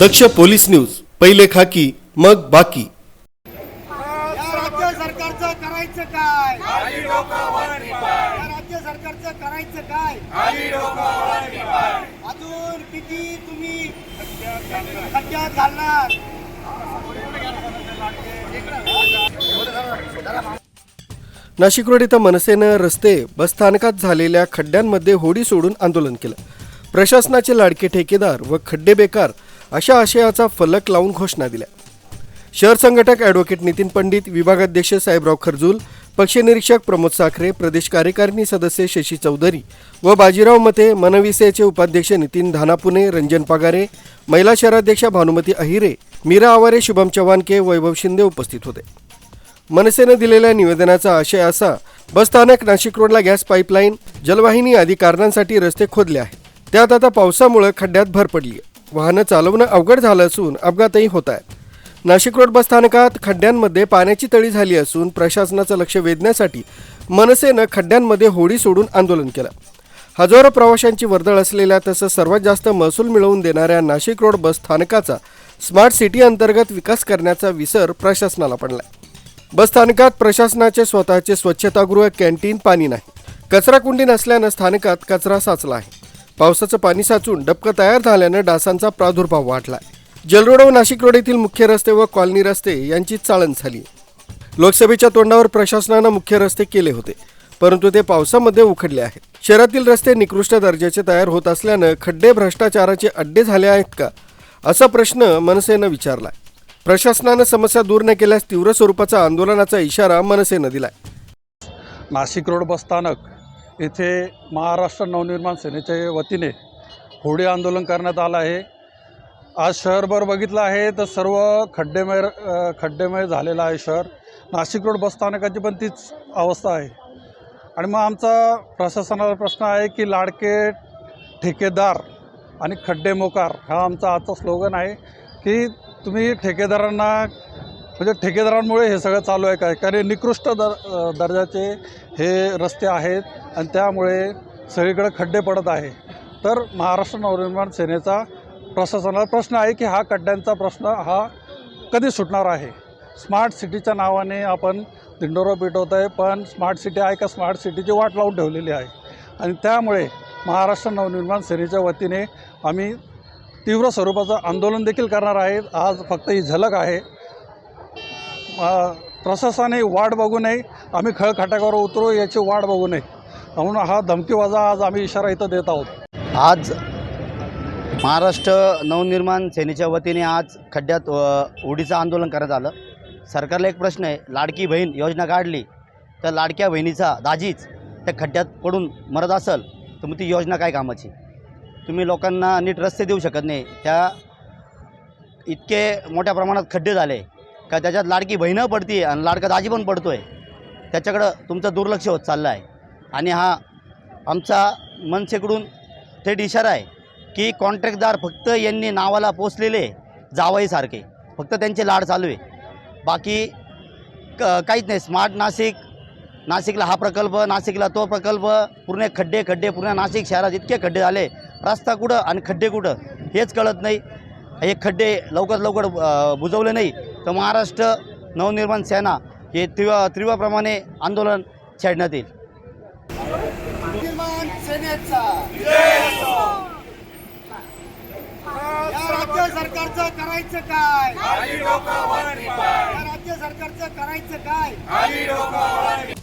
दक्ष police news पहिले खाकी मग बाकी. राज्य सरकारचं करायचं काय? राज्य सरकारचं करायचं काय? अजून किती तुम्ही खड्ड्यात घालणार? नाशिक रोड इथं मनसेनं रस्ते बसस्थानकात झालेल्या खड्ड्यांमध्ये होडी सोडून आंदोलन केलं. प्रशासनाचे लाडके ठेकेदार व खड्डे बेकार अशा आशयाचा फलक लावून घोषणा दिल्या. शहर संघटक ॲडव्होकेट नितीन पंडित विभागाध्यक्ष साहेबराव खरजूल पक्षनिरीक्षक प्रमोद साखरे प्रदेश कार्यकारिणी सदस्य शशी चौधरी व बाजीराव मते मनविसेचे उपाध्यक्ष नितीन धानापुणे रंजन पगारे महिला शहराध्यक्षा भानुमती अहिरे मीरा आवारे शुभम चव्हाणके वैभव शिंदे उपस्थित होते. मनसेनं दिलेल्या निवेदनाचा आशय असा बसस्थानक नाशिक रोडला गॅस पाईपलाईन जलवाहिनी आदी कारणांसाठी रस्ते खोदले आहेत. त्यात आता पावसामुळे खड्ड्यात भर पडली आहे वाहनं चालवणं अवघड झालं असून अपघातही होत आहेत. नाशिक रोड बसस्थानकात खड्ड्यांमध्ये पाण्याची तळी झाली असून प्रशासनाचं लक्ष वेधण्यासाठी मनसेनं खड्ड्यांमध्ये होडी सोडून आंदोलन केलं. हजारो प्रवाशांची वर्दळ असलेल्या तसंच सर्वात जास्त महसूल मिळवून देणाऱ्या नाशिक रोड बस स्थानकाचा स्मार्ट सिटी अंतर्गत विकास करण्याचा विसर प्रशासनाला पडलाय. बसस्थानकात प्रशासनाचे स्वतःचे स्वच्छतागृह कॅन्टीन पाणी नाही. कचराकुंडी नसल्यानं स्थानकात कचरा साचला आहे. पावसाचं पाणी साचून डबकं तयार झाल्यानं डासांचा प्रादुर्भाव वाढलाय. जलरोड व नाशिक रोड येथील मुख्य रस्ते व कॉलनी रस्ते यांची चाळण झाली. लोकसभेच्या तोंडावर प्रशासनानं मुख्य रस्ते केले होते परंतु ते पावसामध्ये उखडले आहेत. शहरातील रस्ते निकृष्ट दर्जाचे तयार होत असल्यानं खड्डे भ्रष्टाचाराचे अड्डे झाले आहेत का असा प्रश्न मनसेनं विचारलाय. प्रशासनानं समस्या दूर न केल्यास तीव्र स्वरूपाचा आंदोलनाचा इशारा मनसेनं दिलाय. नाशिक रोड बसस्थानक इथे महाराष्ट्र नवनिर्माण सेनेच्या वतीने होडी आंदोलन करण्यात आलं आहे. आज शहरभर बघितलं आहे तर सर्व खड्डेमय खड्डेमय झालेलं आहे शहर. नाशिक रोड बसस्थानकाची पण तीच अवस्था आहे. आणि मग आमचा प्रशासनाचा प्रश्न आहे की लाडके ठेकेदार आणि खड्डेमोकार हा आमचा आजचा स्लोगन आहे की तुम्ही ठेकेदारांना म्हणजे ठेकेदारांमुळे हे सगळं चालू आहे काय? कारण निकृष्ट दर दर्जाचे हे रस्ते आहेत आणि त्यामुळे सगळीकडे खड्डे पडत आहे. तर महाराष्ट्र नवनिर्माण सेनेचा प्रशासनाला प्रश्न आहे की हा खड्ड्यांचा प्रश्न हा कधी सुटणार आहे? स्मार्ट सिटीच्या नावाने आपण दिंडोरा पेटवत आहे पण स्मार्ट सिटी आहे का? स्मार्ट सिटीची वाट लावून ठेवलेली आहे. आणि त्यामुळे महाराष्ट्र नवनिर्माण सेनेच्या वतीने आम्ही तीव्र स्वरूपाचं आंदोलन देखील करणार आहेत. आज फक्त ही झलक आहे. प्रशासनाने वाट बघू नये. आम्ही खळखटाकावर उतरू याची वाट बघू नये. म्हणून हा धमकीवाजा आज आम्ही इशारा इथं देत आहोत. आज महाराष्ट्र नवनिर्माण सेनेच्या वतीने आज खड्ड्यात उडीचं आंदोलन करण्यात आलं. सरकारला एक प्रश्न आहे लाडकी बहीण योजना काढली तर लाडक्या बहिणीचा दाजीच त्या खड्ड्यात पडून मरत असेल तर मग ती योजना काय कामाची? तुम्ही लोकांना नीट रस्ते देऊ शकत नाही. त्या इतके मोठ्या प्रमाणात खड्डे झाले का त्याच्यात लाडकी बहीणं पडती आणि लाडका दाजी पण पडतो आहे त्याच्याकडं तुमचं दुर्लक्ष होत चाललं आहे आणि हा आमचा मनसेकडून थेट इशारा आहे की कॉन्ट्रॅक्टदार फक्त यांनी नावाला पोचलेले जावईसारखे. फक्त त्यांचे लाड चालू आहे. बाकी क काहीच नाही. स्मार्ट नाशिक नाशिकला हा प्रकल्प नाशिकला तो प्रकल्प पूर्ण खड्डे खड्डे पूर्ण नाशिक शहरात इतके खड्डे झाले. रस्ता कुठं आणि खड्डे कुठं हेच कळत नाही. हे खड्डे लवकर लवकर बुजवले नाही. तर महाराष्ट्र नवनिर्माण सेना हे तीव्र तीव्रप्रमाणे आंदोलन छेडण्यात येईल. राज्य सरकारचं करायचं काय? राज्य सरकारचं करायचं काय?